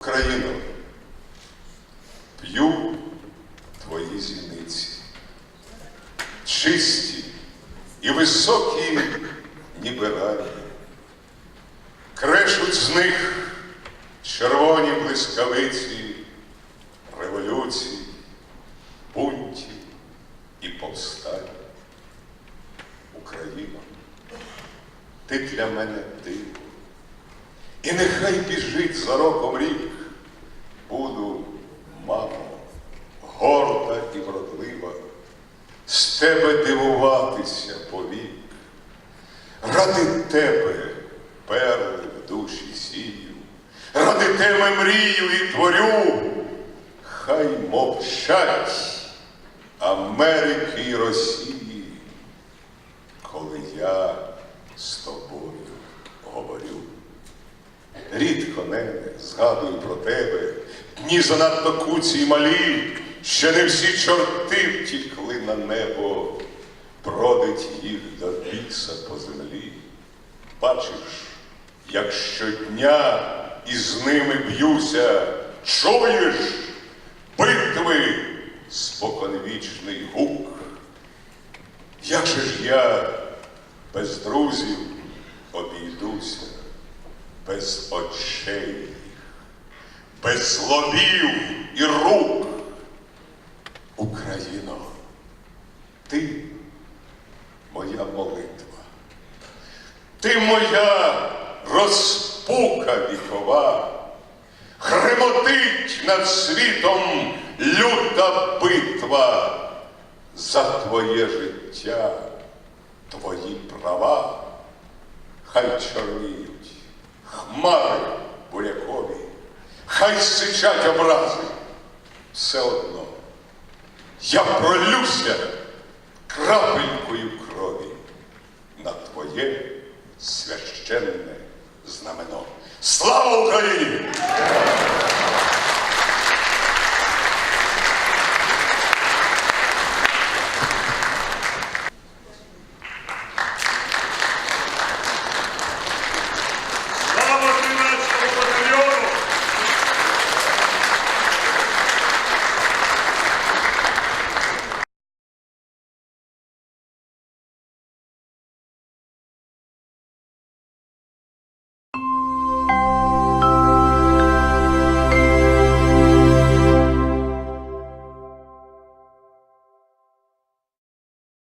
Україно, п'ю твої зіниці, чисті і високі, ніби рані. Крешуть з них червоні блискавиці революції, бунтів і повстань. Україно, ти для мене диво. І нехай біжить за роком рік, буду, мамо, горда і вродлива, з тебе дивуватися повік. Ради тебе тебе мрію і творю, хай мовчать Америки і Росії, коли я з тобою говорю. Рідко не згадую про тебе, дні занадто куці й малі, ще не всі чорти втікли на небо, бродить їх до біса по землі. Бачиш, як щодня із ними б'юся, чуєш битви споконвічний гук. Як же ж я без друзів обійдуся? без очей, без лобів і рук. Україно, ти моя молитва, ти моя розпука вікова, Гремотить над світом люта битва за твоє життя, твої права, хай чорніють хмари бурякові, хай сичать образи, все одно я пролюся крапелькою крові на твоє священне знамено. Слава Україні!